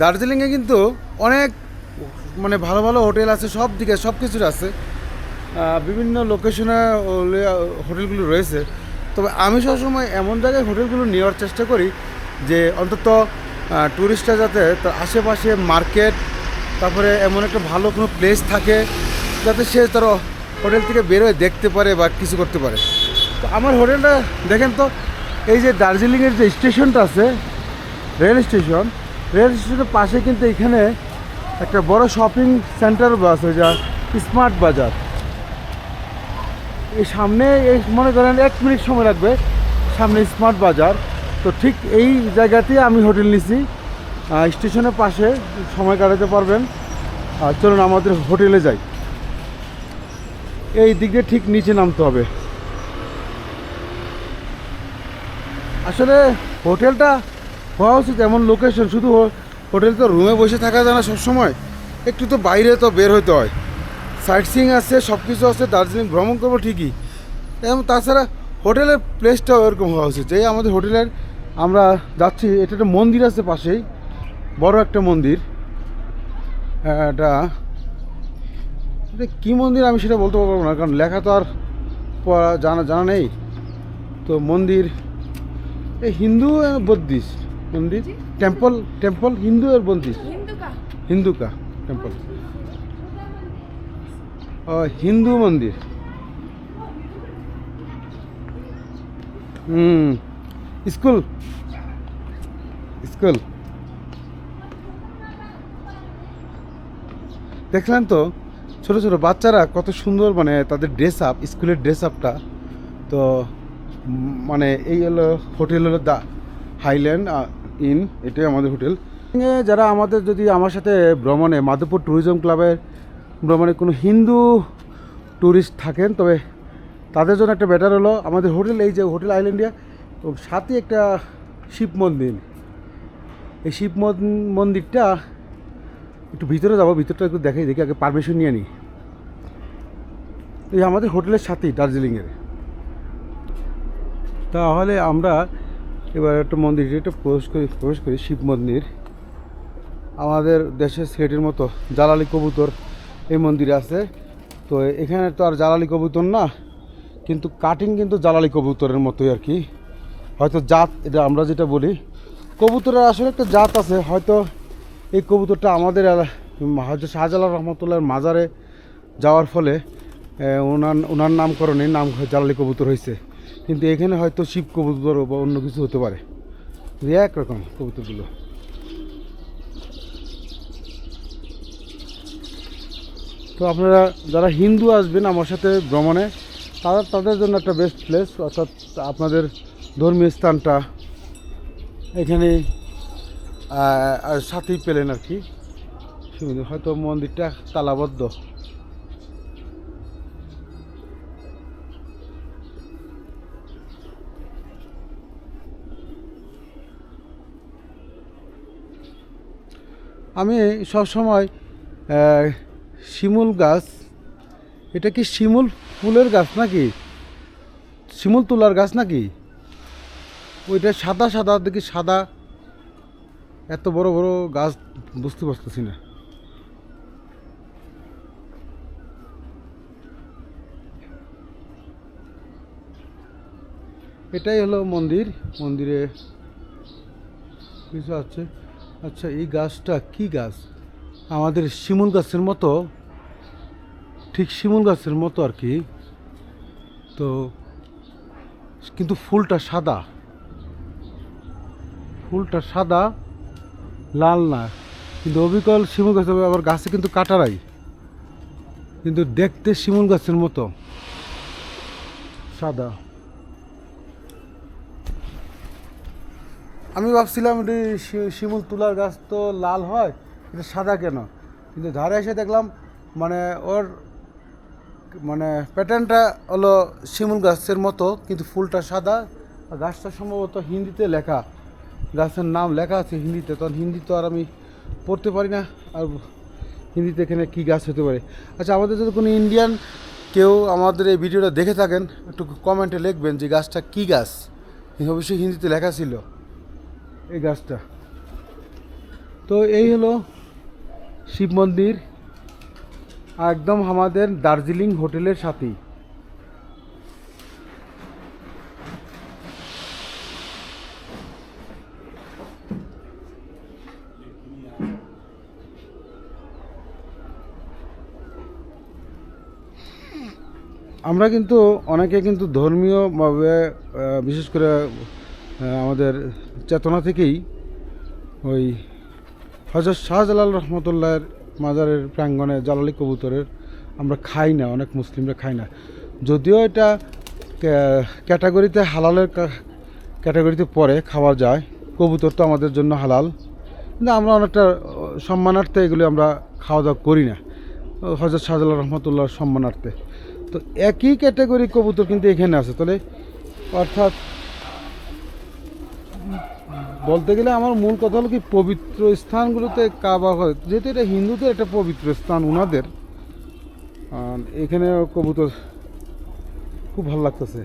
দার্জিলিংয়ে কিন্তু অনেক মানে ভালো ভালো হোটেল আছে, সব দিকে সব কিছুর আছে। বিভিন্ন লোকেশনে হোটেলগুলো রয়েছে। তবে আমি সবসময় এমন জায়গায় হোটেলগুলো নেওয়ার চেষ্টা করি যে অন্তত ট্যুরিস্টরা যাতে তার আশেপাশে মার্কেট, তারপরে এমন একটা ভালো কোনো প্লেস থাকে যাতে সে তার হোটেল থেকে বেরোয় দেখতে পারে বা কিছু করতে পারে। তো আমার হোটেলটা দেখেন তো, এই যে দার্জিলিংয়ের যে স্টেশনটা আছে, রেল স্টেশন রেল স্টেশনের পাশে কিন্তু এখানে একটা বড় শপিং সেন্টার আছে যা স্মার্ট বাজার। এই সামনে এই মনে করেন এক মিনিট সময় লাগবে সামনে স্মার্ট বাজার। তো ঠিক এই জায়গাতেই আমি হোটেল নিছি। স্টেশনের পাশে সময় কাটাতে পারবেন। আর চলুন আমাদের হোটেলে যাই। এই দিক ঠিক নিচে নামতে হবে। আসলে হোটেলটা হওয়া উচিত এমন লোকেশন শুধু হোটেল তো রুমে বসে থাকা যায় না সবসময়। একটু তো বাইরে তো বের হতে হয়। সাইট সিং আছে সব কিছু আছে দার্জিলিং ভ্রমণ করব ঠিকই। এবং তাছাড়া হোটেলের প্লেসটাও এরকম হওয়া উচিত। এই আমাদের হোটেলের আমরা যাচ্ছি এটা একটা মন্দির আছে পাশেই বড় একটা মন্দির। আহ, এটা এটা কী মন্দির আমি সেটা বলতে পারব না কারণ লেখা তো আর জানা জানা নেই। তো মন্দির এই হিন্দু বৌদ্ধিস্ট। মন্দির টেম্পল টেম্পল হিন্দু আর বৌদ্ধিস্ট हिंदू का হিন্দু কা টেম্পল ও হিন্দু মন্দির হুম স্কুল স্কুল দেখলেন তো ছোট ছোট বাচ্চারা কত সুন্দর মানে তাদের ড্রেস আপ স্কুলের ড্রেস আপটা তো উম, মানে এই হলো হোটেল হলো দা হাইল্যান্ড ইন, এটাই আমাদের হোটেল। যারা আমাদের যদি আমার সাথে ভ্রমণে, মাধবপুর ট্যুরিজম ক্লাবের ভ্রমণে কোনো হিন্দু ট্যুরিস্ট থাকেন, তবে তাদের জন্য একটা বেটার হলো, আমাদের হোটেল এই যে হোটেল আইল্যান্ডিয়া এবং সাথে একটা শিব মন্দির। এই শিব মন- মন্দিরটা একটু ভিতরে যাব, ভিতরটা একটু দেখাই, দেখি আগে পারমিশন নিয়ে নিই। এই আমাদের হোটেলের সাথেই দার্জিলিংয়ের। তাহলে আমরা এবার একটা মন্দির এটা প্রবেশ করি প্রবেশ করি শিব মন্দির। আমাদের দেশের সেটের মতো জালালি কবুতর এই মন্দিরে আছে। তো এখানে তো আর জালালি কবুতর না, কিন্তু কাটিং কিন্তু জালালি কবুতরের মতোই আর কি। হয়তো জাত, এটা আমরা যেটা বলি, কবুতরের আসলে একটা জাত আছে। হয়তো এই কবুতরটা আমাদের হয়তো শাহজালাল রহমতুল্লাহর মাজারে যাওয়ার ফলে ওনার ওনার নামকরণে নাম জালালি কবুতর হয়েছে কিন্তু এখানে হয়তো শিব কবুতর বা অন্য কিছু হতে পারে। একরকম কবুতরগুলো। তো আপনারা যারা হিন্দু আসবেন আমার সাথে ভ্রমণে, তারা তাদের জন্য একটা বেস্ট প্লেস অর্থাৎ আপনাদের ধর্মীয় স্থানটা এখানে সাথেই পেলেন আর কি। হয়তো মন্দিরটা তালাবদ্ধ। আমি সবসময় শিমুল গাছ, এটা কি শিমুল ফুলের গাছ নাকি? শিমুল তুলার গাছ নাকি? ওইটা সাদা সাদা, দেখি সাদা। এত বড় বড় গাছ বুঝতে পারতেছি না। এটাই হলো মন্দির। মন্দিরে কিছু আছে। আচ্ছা এই গাছটা কি গাছ? আমাদের শিমুল গাছের মতো, ঠিক শিমুল গাছের মতো আর কি। তো, কিন্তু ফুলটা সাদা। ফুলটা সাদা, লাল না। কিন্তু অবিকল শিমুল গাছ আবার গাছে কিন্তু কাটারাই কিন্তু দেখতে শিমুল গাছের মতো। সাদা। আমি ভাবছিলাম এটি শিমুল তুলার গাছ তো লাল হয়, এটা সাদা কেন? কিন্তু ধারে এসে দেখলাম মানে ওর মানে প্যাটার্নটা হলো শিমুল গাছের মতো, কিন্তু ফুলটা সাদা। গাছটা সম্ভবত হিন্দিতে লেখা। গাছের নাম লেখা আছে হিন্দিতে, তখন হিন্দি তো আর আমি পড়তে পারি না, আর হিন্দিতে এখানে কী গাছ হতে পারে? আচ্ছা আমাদের যদি কোনো ইন্ডিয়ান কেউ আমাদের এই ভিডিওটা দেখে থাকেন, একটু কমেন্টে লিখবেন যে গাছটা কী গাছ? অবশ্যই হিন্দিতে লেখা ছিল। এই গাছটা। তো এই হলো শিব মন্দির, একদম আমাদের দার্জিলিং হোটেলের সাথেই। আমরা কিন্তু অনেকে কিন্তু ধর্মীয়ভাবে বিশেষ করে আমাদের চেতনা থেকেই ওই হজরত শাহজালাল রহমতুল্লাহের মাজারের প্রাঙ্গণে জালালি কবুতরের আমরা খাই না, অনেক মুসলিমরা খাই না। যদিও এটা ক্যাটাগরিতে হালালের ক্যাটাগরিতে পরে খাওয়া যায়, কবুতর তো আমাদের জন্য হালাল। কিন্তু আমরা অনেকটা সম্মানার্থে এগুলি আমরা খাওয়া দাওয়া করি না হজরত শাহজালাল রহমতুল্লাহর সম্মানার্থে। তো একই ক্যাটাগরি কবুতর কিন্তু এখানে আছে। তাহলে অর্থাৎ বলতে গেলে আমার মূল কথা হলো কি, পবিত্র স্থানগুলোতে কাবা হয়। যেহেতু এটা হিন্দুদের একটা পবিত্র স্থান ওনাদের এখানে কবুতর খুব ভালো লাগতেছে।